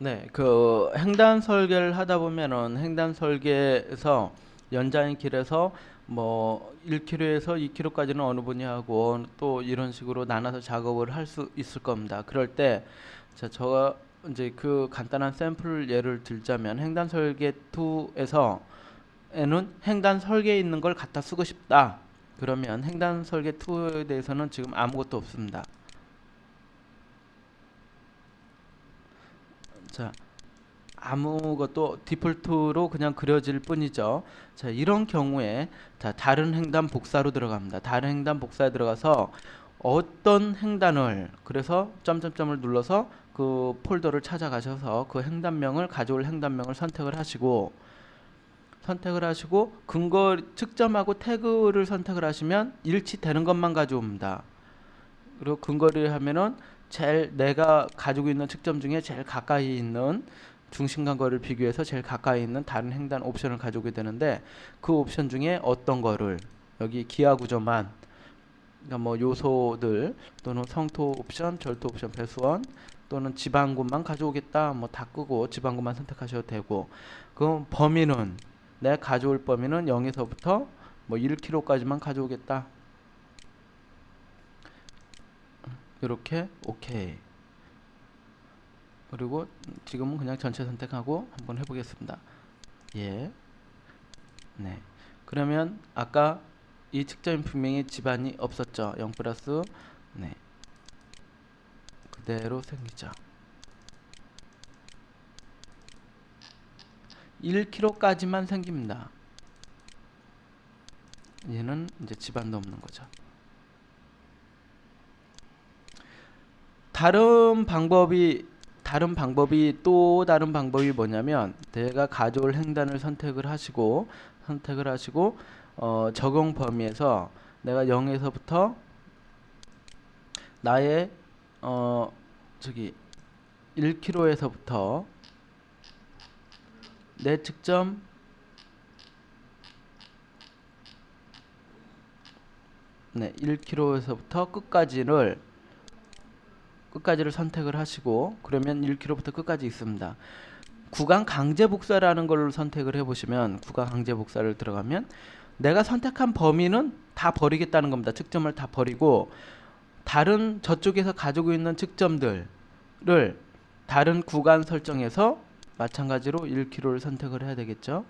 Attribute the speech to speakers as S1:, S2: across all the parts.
S1: 네, 그 횡단 설계를 하다 보면은 횡단 설계에서 연장의 길에서 뭐 1km에서 2km까지는 어느 분이 하고 또 이런 식으로 나눠서 작업을 할 수 있을 겁니다. 그럴 때 자, 저 이제 그 간단한 샘플 예를 들자면 횡단 설계 2에서 에는 횡단 설계에 있는 걸 갖다 쓰고 싶다. 그러면 횡단 설계 2에 대해서는 지금 아무것도 없습니다. 자, 아무것도 디폴트로 그냥 그려질 뿐이죠. 자, 이런 경우에 자, 다른 횡단 복사로 들어갑니다. 다른 횡단 복사에 들어가서 어떤 횡단을 그래서 점점점을 눌러서 그 폴더를 찾아가셔서 그 횡단명을 가져올 횡단명을 선택을 하시고 선택을 하시고 근거 측정하고 태그를 선택을 하시면 일치되는 것만 가져옵니다. 그리고 근거를 하면은 제일 내가 가지고 있는 측점 중에 제일 가까이 있는 중심간 거를 비교해서 제일 가까이 있는 다른 횡단 옵션을 가져오게 되는데 그 옵션 중에 어떤 거를 여기 기하 구조만 그러니까 뭐 요소들 또는 성토 옵션, 절도 옵션 배수원 또는 지방군만 가져오겠다 뭐 다 끄고 지방군만 선택하셔도 되고 그 범위는 내가 가져올 범위는 0에서부터 뭐 1km까지만 가져오겠다 이렇게 오케이. 그리고 지금은 그냥 전체 선택하고 한번 해보겠습니다. 예. 네. 그러면 아까 이 측정인 분명히 집안이 없었죠. 0 플러스. 네. 그대로 생기죠. 1km까지만 생깁니다. 얘는 이제 집안도 없는 거죠 다른 방법이 다른 방법이 또 다른 방법이 뭐냐면 내가 가져올 횡단을 선택을 하시고 선택을 하시고 어, 적용 범위에서 내가 0에서부터 나의 어 저기 1km에서부터 내 측점 네, 1km에서부터 끝까지를 끝까지를 선택을 하시고 그러면 1km부터 끝까지 있습니다. 구간 강제 복사라는 걸 선택을 해보시면 구간 강제 복사를 들어가면 내가 선택한 범위는 다 버리겠다는 겁니다. 측점을 다 버리고 다른 저쪽에서 가지고 있는 측점들을 다른 구간 설정에서 마찬가지로 1km를 선택을 해야 되겠죠.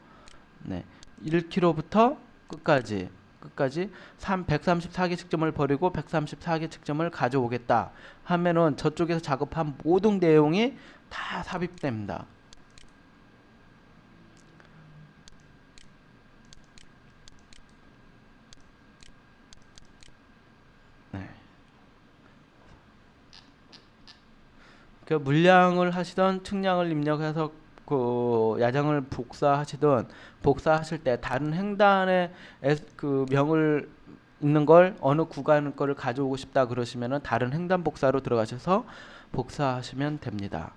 S1: 네, 1km부터 끝까지 끝까지 3, 134개 측점을 버리고 134개 측점을 가져오겠다 하면은 저쪽에서 작업한 모든 내용이 다 삽입됩니다. 네. 그 물량을 하시던 측량을 입력해서 그 야장을 복사하시던 복사하실 때 다른 횡단의 그 명을 있는 걸 어느 구간 거를 가져오고 싶다 그러시면은 다른 횡단 복사로 들어가셔서 복사하시면 됩니다.